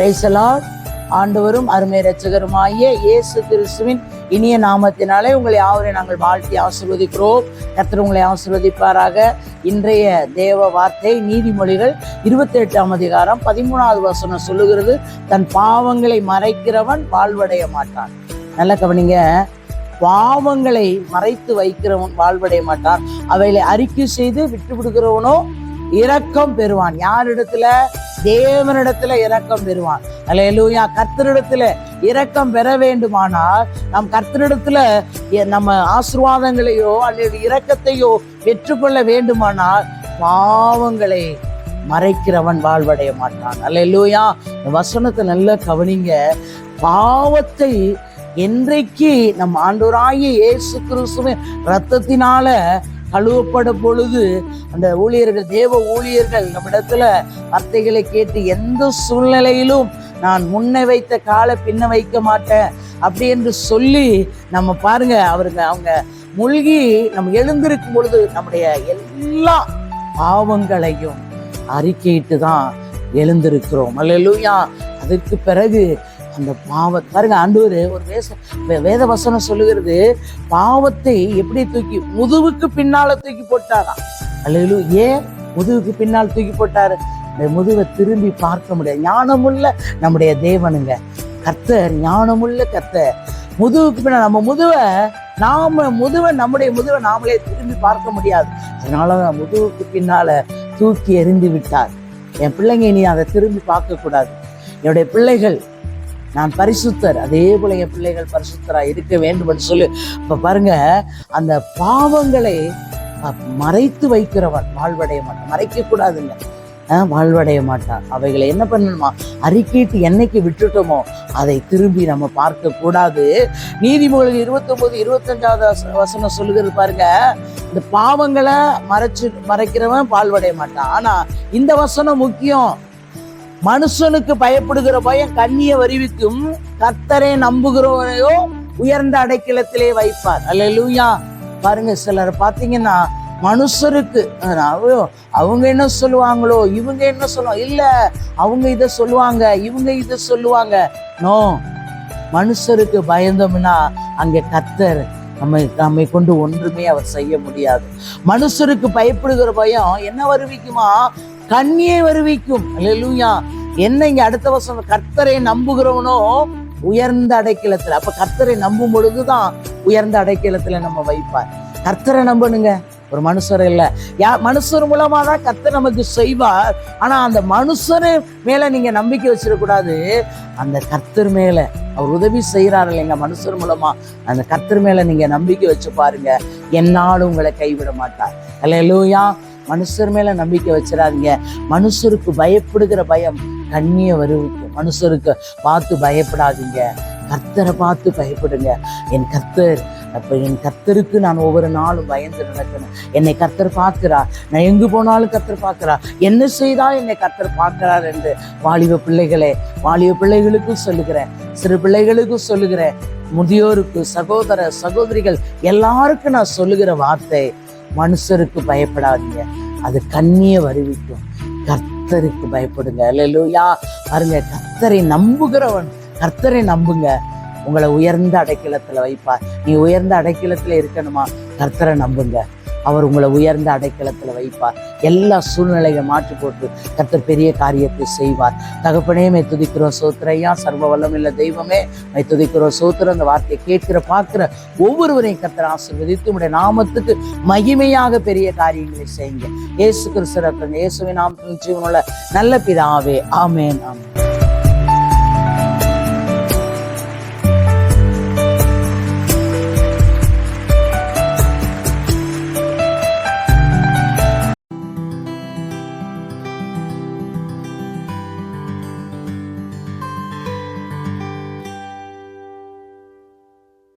பிரைசலால் ஆண்டவரும் அருமை ரட்சகருமாகிய இயேசு கிறிஸ்துவின் இனிய நாமத்தினாலே உங்களை யாவரை நாங்கள் வாழ்த்தி ஆசிர்வதிக்கிறோம். கர்த்தர் உங்களை ஆசிர்வதிப்பாராக. இன்றைய தேவ வார்த்தை நீதிமொழிகள் இருபத்தி எட்டாம் அதிகாரம் பதிமூணாவது வசனம் சொல்லுகிறது. தன் பாவங்களை மறைக்கிறவன் வாழ்வடைய மாட்டான். நல்ல கவனிங்க. பாவங்களை மறைத்து வைக்கிறவன் வாழ்வடைய மாட்டான். அவைகளை அறிக்கை செய்து விட்டு விடுகிறவனோ இரக்கம் பெறுவான். யாரிடத்துல? தேவனிடத்துல இரக்கம் பெறுவான். அல்லேலூயா கர்த்தரிடத்துல இரக்கம் பெற வேண்டுமானால் நம் கர்த்தரிடத்துல எ- நம்ம ஆசீர்வாதங்களையோ அல்லது இரக்கத்தையோ பெற்றுக்கொள்ள வேண்டுமானால் பாவங்களை மறைக்கிறவன் வாழ்வடைய மாட்டான். அல்லேலூயா இந்த வசனத்தை நல்லா கவனிங்க. பாவத்தை என்றைக்கு நம் ஆண்டோராகிய இயேசு கிறிஸ்துவின் ரத்தத்தினால கழுவப்படும் பொழுது அந்த ஊழியர்கள் தேவ ஊழியர்கள் நம்மிடத்துல வார்த்தைகளை கேட்டு எந்த சூழ்நிலையிலும் நான் முன்ன வைத்த காலை பின்ன வைக்க மாட்டேன் அப்படி என்று சொல்லி நம்ம பாருங்க அவருங்க அவங்க மூழ்கி நம்ம எழுந்திருக்கும் பொழுது நம்முடைய எல்லா பாவங்களையும் அறிக்கையிட்டு தான் எழுந்திருக்கிறோம். அல்லேலூயா. அதற்கு பிறகு அந்த பாவ பாருங்க ஆண்டவர் ஒரு வேச வேத வசனம் சொல்லுகிறது பாவத்தை எப்படி தூக்கி முதுவுக்கு பின்னால தூக்கி போட்டாராம் அல்லேலூ ஏன் முதுகுக்கு பின்னால் தூக்கி போட்டாரு. இந்த முதுவை திரும்பி பார்க்க முடியாது. ஞானமுள்ள நம்முடைய தேவனுங்க. கர்த்தர் ஞானமுள்ள கர்த்தர். முதுகுக்கு பின்னால் நம்ம முதுவை நாம முதுவை நம்முடைய முதுவை நாமளே திரும்பி பார்க்க முடியாது. அதனால தான் முதுகுக்கு பின்னால தூக்கி எறிந்து விட்டார். என் பிள்ளைங்க இனி அதை திரும்பி பார்க்க கூடாது என்னுடைய பிள்ளைகள் நான் பரிசுத்தர். அதே போல என் பிள்ளைகள் பரிசுத்தராக இருக்க வேண்டும் என்று சொல்லி. இப்போ பாருங்க அந்த பாவங்களை மறைத்து வைக்கிறவன் வாழ்வடைய மாட்டான். மறைக்க கூடாதுங்க. வாழ்வடைய மாட்டான். அவைகளை என்ன பண்ணணுமா? அறிக்கையிட்டு என்னைக்கு விட்டுட்டோமோ அதை திரும்பி நம்ம பார்க்க கூடாது. நீதிமொழி இருபத்தொம்போது இருபத்தஞ்சாவது வச- வசனம் சொல்லுகிறது பாருங்க. இந்த பாவங்களை மறைச்சு மறைக்கிறவன் பால்வடைய மாட்டான். ஆனா இந்த வசனம் முக்கியம். மனுஷனுக்கு பயப்படுகிற பயம் கண்ணிய வருவிக்கும். கத்தரை நம்புகிறவரையோ உயர்ந்த அடைக்கலத்திலே வைப்பார். அல்லா பாருங்க சிலர் பார்த்தீங்கன்னா மனுஷருக்கு அவங்க என்ன சொல்லுவாங்களோ இவங்க என்ன சொல்லுவாங்க இல்ல அவங்க இதை சொல்லுவாங்க இவங்க இதை சொல்லுவாங்க. நோ மனுஷருக்கு பயந்தோம்னா அங்க கத்தர் நம்மை நம்மை கொண்டு ஒன்றுமே அவர் செய்ய முடியாது. மனுஷருக்கு பயப்படுகிற பயம் என்ன வருவிக்குமா? கண்ணியை வருவிக்கும். லூயா என்ன இங்க அடுத்த வருஷம் கர்த்தரை நம்புகிறவனோ உயர்ந்த அடைக்கலத்துல. அப்ப கர்த்தரை நம்பும் பொழுதுதான் உயர்ந்த அடைக்கலத்துல நம்ம வைப்பார். கர்த்தரை நம்பணுங்க. ஒரு மனுஷர் இல்ல. யா மனுஷர் மூலமா தான் கர்த்தர் நமக்கு செய்வார். ஆனா அந்த மனுஷரு மேல நீங்க நம்பிக்கை வச்சிடக்கூடாது. அந்த கர்த்தர் மேல அவர் உதவி செய்கிறாரு இல்லைங்க மனுஷர் மூலமா. அந்த கர்த்தர் மேல நீங்க நம்பிக்கை வச்சு பாருங்க. என்னாலும் உங்களை கைவிட மாட்டார். அல்ல லூயா மனுஷர் மேலே நம்பிக்கை வச்சிடாதீங்க மனுஷருக்கு பயப்படுகிற பயம் கண்ணியை வருவிக்கும். மனுஷருக்கு பார்த்து பயப்படாதீங்க. கர்த்தரை பார்த்து பயப்படுங்க. என் கர்த்தர் அப்போ என் கர்த்தருக்கு நான் ஒவ்வொரு நாளும் பயந்து நடக்கணும் என்னை கர்த்தர் பார்க்கிறா நான் எங்கு போனாலும் கர்த்தர் பார்க்கிறா என்ன செய்தால் என்னை கர்த்தர் பார்க்கிறார் என்று வாலிப பிள்ளைகளே வாலிப பிள்ளைகளுக்கும் சொல்லுகிறேன். சிறு பிள்ளைகளுக்கும் சொல்லுகிறேன். முதியோருக்கு சகோதர சகோதரிகள் எல்லாருக்கும் நான் சொல்லுகிற வார்த்தை மனுஷருக்கு பயப்படாதீங்க. அது கண்ணிய வருவிக்கும். கர்த்தருக்கு பயப்படுங்க. அல்லேலூயா. பாருங்க கர்த்தரை நம்புகிறவன் கர்த்தரை நம்புங்க. உங்களை உயர்ந்த அடைக்கலத்தில் வைப்பார். நீ உயர்ந்த அடைக்கலத்தில் இருக்கணுமா? கர்த்தரை நம்புங்க. அவர் உங்களை உயர்ந்த அடைக்கலத்தில் வைப்பார். எல்லா சூழ்நிலையை மாற்றி போட்டு கர்த்தர் பெரிய காரியத்தை செய்வார். தகப்பனே மை துதிக்கிறோம். சோத்திரையா சர்வ இல்லை தெய்வமே மை துதிக்கிறோம். சோத்திரம் அந்த வார்த்தையை கேட்கிற பார்க்கிற ஒவ்வொருவரையும் கத்தர் ஆசீர்வதித்து உடைய நாமத்துக்கு மகிமையாக பெரிய காரியங்களை செய்யுங்க. இயேசு கிறிஸ்து இயேசுவின் நாமத்தின் ஜீவனுள்ள நல்ல பிதாவே. ஆமே ஆமென்.